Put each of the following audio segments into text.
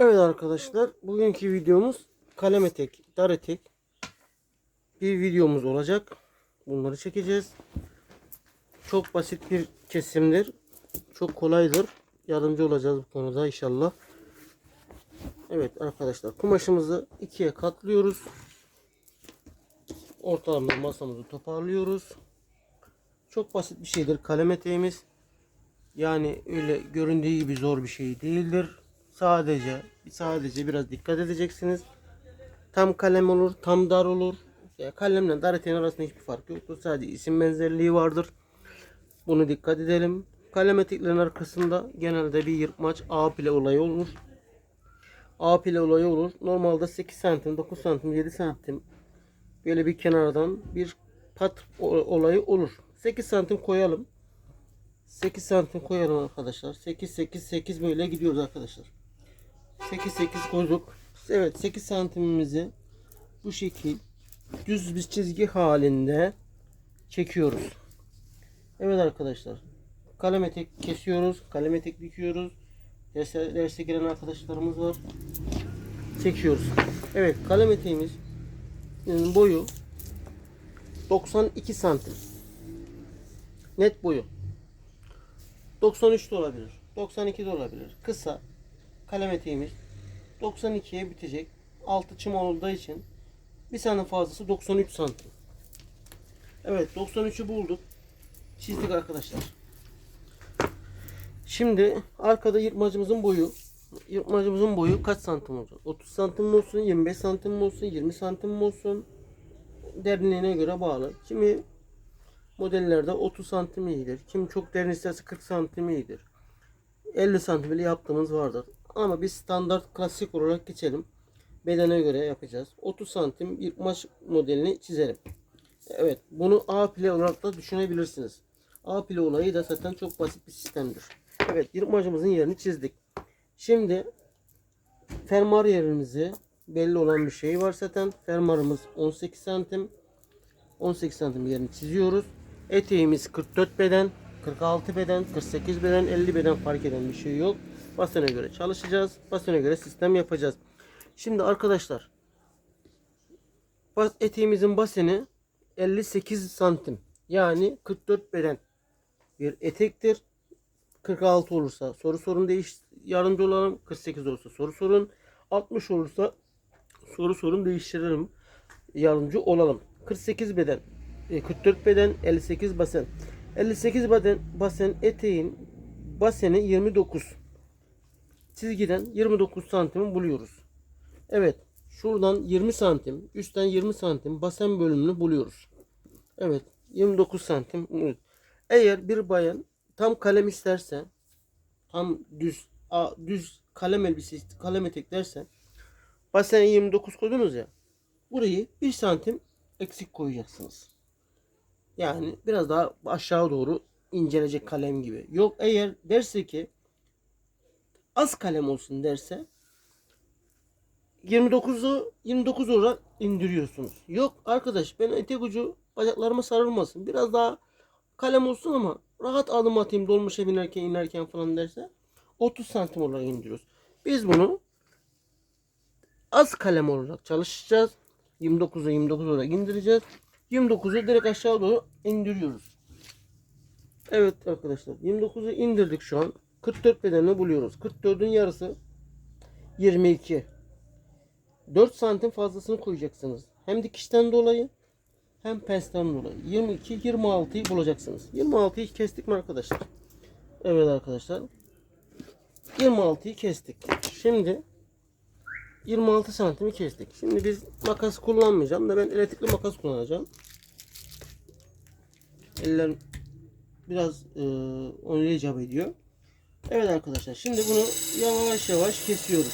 Evet arkadaşlar bugünkü videomuz kalem etek, dar etek bir videomuz olacak. Bunları çekeceğiz. Çok basit bir kesimdir. Çok kolaydır. Yardımcı olacağız bu konuda inşallah. Evet arkadaşlar kumaşımızı ikiye katlıyoruz. Ortalamda masamızı toparlıyoruz. Çok basit bir şeydir kalem eteğimiz. Yani öyle göründüğü gibi zor bir şey değildir. Sadece sadece biraz dikkat edeceksiniz. Tam kalem olur, tam dar olur. Ya kalemle dar eteğin arasında hiçbir fark yoktur. Sadece isim benzerliği vardır. Bunu dikkat edelim. Kalem eteklerin arkasında genelde bir yırtmaç A pile olayı olur. A pile olayı olur. Normalde 8 santim, 9 santim, 7 santim böyle bir kenardan bir pat olayı olur. 8 santim koyalım. 8 santim koyalım arkadaşlar. 8 8 8 böyle gidiyoruz arkadaşlar. 8 8 koyduk. Evet 8 santimimizi bu şekil düz bir çizgi halinde çekiyoruz. Evet arkadaşlar. Kalem etek kesiyoruz. Kalem etek dikiyoruz. Derse, derse giren arkadaşlarımız var. Çekiyoruz. Evet kalem eteğimiz boyu 92 santim. Net boyu. 93 de olabilir. 92 de olabilir. Kısa kalem eteğimiz 92'ye bitecek. Altı çim olduğu için bir santim fazlası 93 santim. Evet 93'ü bulduk. Çizdik arkadaşlar. Şimdi arkada yırtmacımızın boyu yırtmacımızın boyu kaç santim olacak? 30 santim mi olsun, 25 santim mi olsun, 20 santim mi olsun? Derinliğine göre bağlı. Kimi modellerde 30 santim iyidir. Kim çok derin isterse 40 santim iyidir. 50 santim bile yaptığımız vardır. Ama biz standart klasik olarak geçelim. Bedene göre yapacağız. 30 santim yırtmaç modelini çizelim. Evet bunu A pile olarak da düşünebilirsiniz. A pile olayı da zaten çok basit bir sistemdir. Evet yırtmacımızın yerini çizdik. Şimdi fermuar yerimizi belli olan bir şey var zaten. Fermuarımız 18 santim. 18 santim yerini çiziyoruz. Eteğimiz 44 beden, 46 beden, 48 beden, 50 beden fark eden bir şey yok. Basına göre çalışacağız. Basına göre sistem yapacağız. Şimdi arkadaşlar eteğimizin baseni 58 santim. Yani 44 beden bir etektir. 46 olursa soru sorun değiş yardımcı olalım. 48 olursa soru sorun. 60 olursa soru sorun değiştirelim. Yardımcı olalım. 48 beden, e, 44 beden, 58 basen. 58 beden basen eteğin baseni 29. Çizgiden 29 santimi buluyoruz. Evet. Şuradan 20 santim, üstten 20 santim basen bölümünü buluyoruz. Evet. 29 santim. Evet. Eğer bir bayan tam kalem isterse tam düz a, düz kalem elbise kalem etek derse basen 29 koydunuz ya burayı 1 santim eksik koyacaksınız. Yani biraz daha aşağı doğru incelecek kalem gibi. Yok eğer derse ki az kalem olsun derse 29'u 29 olarak indiriyorsunuz. Yok arkadaş ben etek ucu bacaklarıma sarılmasın. Biraz daha kalem olsun ama rahat adım atayım dolmuşa binerken inerken falan derse 30 santim olarak indiriyoruz. Biz bunu az kalem olarak çalışacağız. 29'a 29 olarak indireceğiz. 29'u direkt aşağı doğru indiriyoruz. Evet arkadaşlar 29'u indirdik şu an. 44 bedenini buluyoruz. 44'ün yarısı 22. 4 santim fazlasını koyacaksınız. Hem dikişten dolayı hem pensten dolayı. 22 26'yı bulacaksınız. 26'yı kestik mi arkadaşlar? Evet arkadaşlar. 26'yı kestik. Şimdi 26 santimi kestik. Şimdi biz makas kullanmayacağım da ben elektrikli makas kullanacağım. Eller biraz e, onu icap ediyor. Evet arkadaşlar şimdi bunu yavaş yavaş kesiyoruz.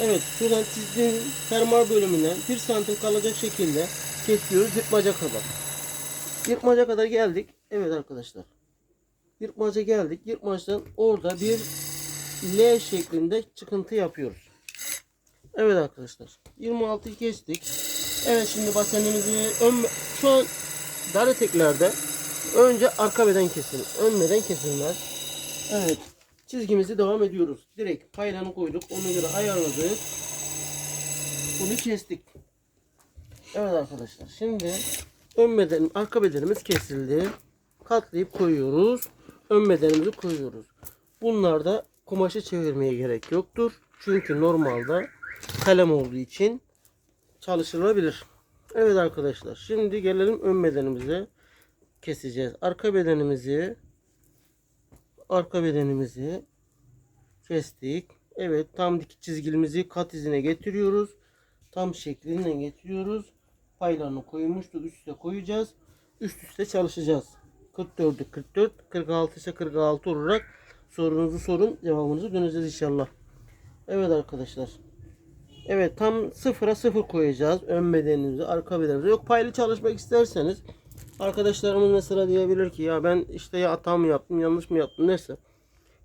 Evet şuradan çizdiğim fermuar bölümünden 1 santim kalacak şekilde kesiyoruz yırtmaca kadar. Yırtmaca kadar geldik. Evet arkadaşlar. Yırtmaca geldik. Yırtmaçtan orada bir L şeklinde çıkıntı yapıyoruz. Evet arkadaşlar. 26'yı kestik. Evet şimdi basenimizi ön, şu an dar eteklerde önce arka beden kesilir. Ön beden kesilmez. Evet. çizgimizi devam ediyoruz. Direkt paylanı koyduk. Ona göre ayarladık. Bunu kestik. Evet arkadaşlar. Şimdi ön beden, arka bedenimiz kesildi. Katlayıp koyuyoruz. Ön bedenimizi koyuyoruz. Bunlarda kumaşı çevirmeye gerek yoktur. Çünkü normalde kalem olduğu için çalışılabilir. Evet arkadaşlar. Şimdi gelelim ön bedenimize. Keseceğiz. Arka bedenimizi arka bedenimizi kestik. Evet tam dik çizgimizi kat izine getiriyoruz. Tam şeklinden getiriyoruz. Paylarını koymuştuk. Üst üste koyacağız. Üst üste çalışacağız. 44'ü 44, 46 ise 46 olarak sorunuzu sorun. Cevabınızı döneceğiz inşallah. Evet arkadaşlar. Evet tam sıfıra sıfır koyacağız. Ön bedenimizi, arka bedenimizi. Yok paylı çalışmak isterseniz arkadaşlarımız mesela diyebilir ki ya ben işte ya hata mı yaptım, yanlış mı yaptım neyse.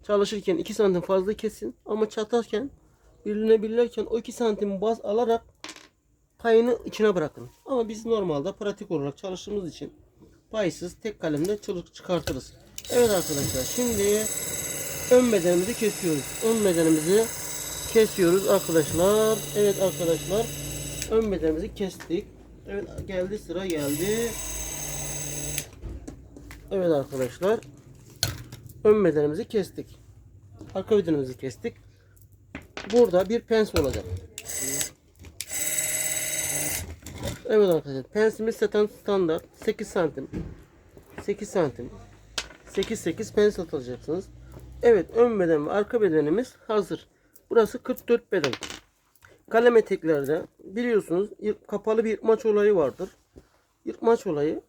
Çalışırken 2 santim fazla kesin ama çatarken birine birlerken o 2 santim baz alarak payını içine bırakın. Ama biz normalde pratik olarak çalıştığımız için paysız tek kalemde çılık çıkartırız. Evet arkadaşlar şimdi ön bedenimizi kesiyoruz. Ön bedenimizi kesiyoruz arkadaşlar. Evet arkadaşlar ön bedenimizi kestik. Evet geldi sıra geldi. Evet arkadaşlar ön bedenimizi kestik. Arka bedenimizi kestik. Burada bir pens olacak. Evet arkadaşlar pensimiz standart 8 santim 8 santim 8 8 pens atacaksınız. Evet ön beden ve arka bedenimiz hazır. Burası 44 beden. Kalem eteklerde biliyorsunuz kapalı bir yırtmaç olayı vardır. Yırtmaç olayı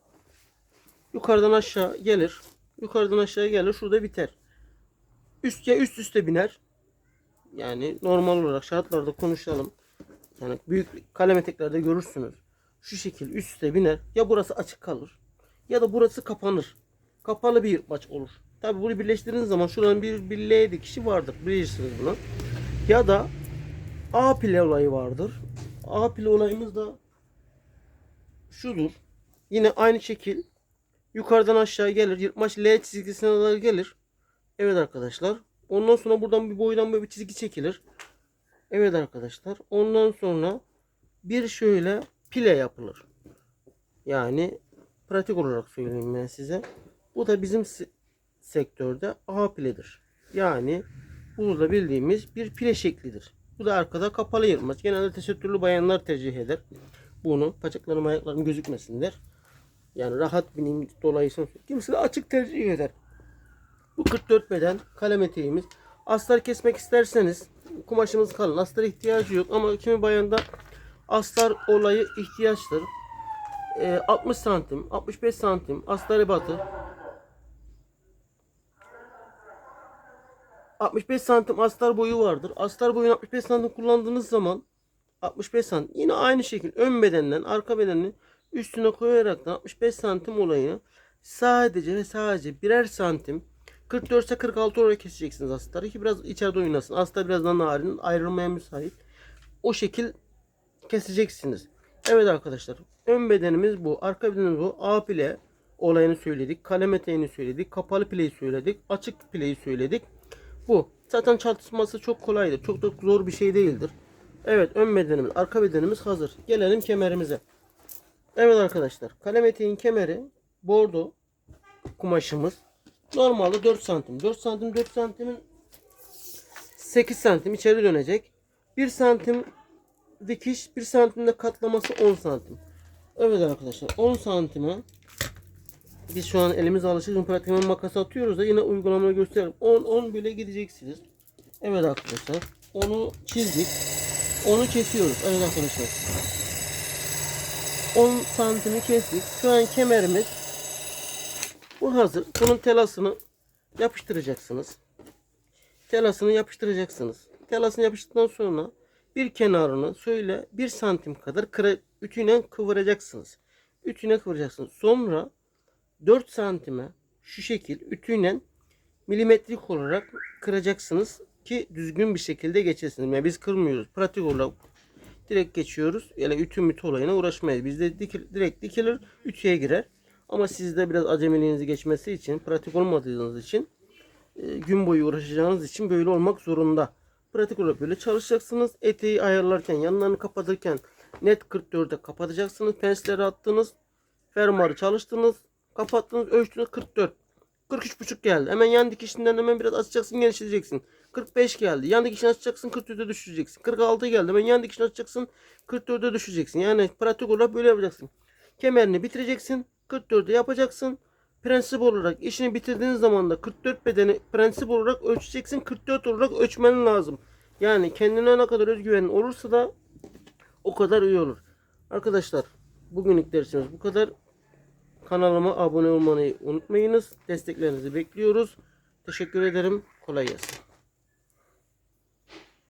yukarıdan aşağı gelir. Yukarıdan aşağı gelir. Şurada biter. Üst ya üst üste biner. Yani normal olarak şartlarda konuşalım. Yani büyük kalem eteklerde görürsünüz. Şu şekil üst üste biner. Ya burası açık kalır. Ya da burası kapanır. Kapalı bir yırtmaç olur. Tabi bunu birleştirdiğiniz zaman şuranın bir, bir L dikişi vardır. Bilirsiniz bunu. Ya da A pile olayı vardır. A pile olayımız da şudur. Yine aynı şekil yukarıdan aşağı gelir. Yırtmaç L çizgisine kadar gelir. Evet arkadaşlar. Ondan sonra buradan bir boydan böyle bir çizgi çekilir. Evet arkadaşlar. Ondan sonra bir şöyle pile yapılır. Yani pratik olarak söyleyeyim ben size. Bu da bizim se- sektörde A piledir. Yani burada bildiğimiz bir pile şeklidir. Bu da arkada kapalı yırtmaç. Genelde tesettürlü bayanlar tercih eder. Bunu paçaklarım ayaklarım gözükmesin der. Yani rahat bineyim dolayısıyla. Kimisi de açık tercih eder. Bu 44 beden kalem eteğimiz. Astar kesmek isterseniz kumaşımız kalın. Astar ihtiyacı yok ama kimi bayanda astar olayı ihtiyaçtır. Ee, 60 santim, 65 santim astar ebatı. 65 santim astar boyu vardır. Astar boyunu 65 santim kullandığınız zaman 65 santim yine aynı şekilde ön bedenden arka bedenin üstüne koyarak da 65 santim olayını sadece ve sadece birer santim 44 ise 46 olarak keseceksiniz astarı ki biraz içeride oynasın. Astar biraz daha ayrılmaya müsait. O şekil keseceksiniz. Evet arkadaşlar ön bedenimiz bu. Arka bedenimiz bu. A pile olayını söyledik. Kalem eteğini söyledik. Kapalı pileyi söyledik. Açık pileyi söyledik. Bu. Zaten çalışması çok kolaydır. Çok da zor bir şey değildir. Evet ön bedenimiz, arka bedenimiz hazır. Gelelim kemerimize. Evet arkadaşlar. Kalem eteğin kemeri bordo kumaşımız. Normalde 4 santim. 4 santim 4 santimin 8 santim içeri dönecek. 1 santim dikiş 1 santimde katlaması 10 santim. Evet arkadaşlar 10 santime biz şu an elimiz alışık pratikmen makas atıyoruz da yine uygulamayı gösteririm. 10 10 bile gideceksiniz. Evet arkadaşlar. Onu çizdik. Onu kesiyoruz. Evet arkadaşlar. 10 santimi kestik. Şu an kemerimiz bu hazır. Bunun telasını yapıştıracaksınız. Telasını yapıştıracaksınız. Telasını yapıştırdıktan sonra bir kenarını şöyle 1 santim kadar kıra, ütüyle kıvıracaksınız. Ütüyle kıvıracaksınız. Sonra 4 santime şu şekil ütüyle milimetrik olarak kıracaksınız ki düzgün bir şekilde geçesiniz. Yani biz kırmıyoruz. Pratik olarak direkt geçiyoruz. Yani ütü mütü olayına uğraşmayız. Bizde dikil, direkt dikilir, ütüye girer. Ama sizde biraz acemiliğinizi geçmesi için, pratik olmadığınız için e, gün boyu uğraşacağınız için böyle olmak zorunda. Pratik olarak böyle çalışacaksınız. Eteği ayarlarken, yanlarını kapatırken net 44'e kapatacaksınız. Pensleri attınız. Fermuarı çalıştınız. Kapattınız. Ölçtünüz 44. 43,5 geldi. Hemen yan dikişinden hemen biraz açacaksın, genişleteceksin. 45 geldi. Yan dikişini açacaksın, 44'e düşüreceksin. 46 geldi. Hemen yan dikişini açacaksın, 44'e düşeceksin. Yani pratik olarak böyle yapacaksın. Kemerini bitireceksin, 44'e yapacaksın. Prensip olarak işini bitirdiğin zaman da 44 bedeni prensip olarak ölçeceksin. 44 olarak ölçmen lazım. Yani kendine ne kadar özgüvenin olursa da o kadar iyi olur. Arkadaşlar bugünlük dersimiz bu kadar. Kanalıma abone olmayı unutmayınız. Desteklerinizi bekliyoruz. Teşekkür ederim. Kolay gelsin.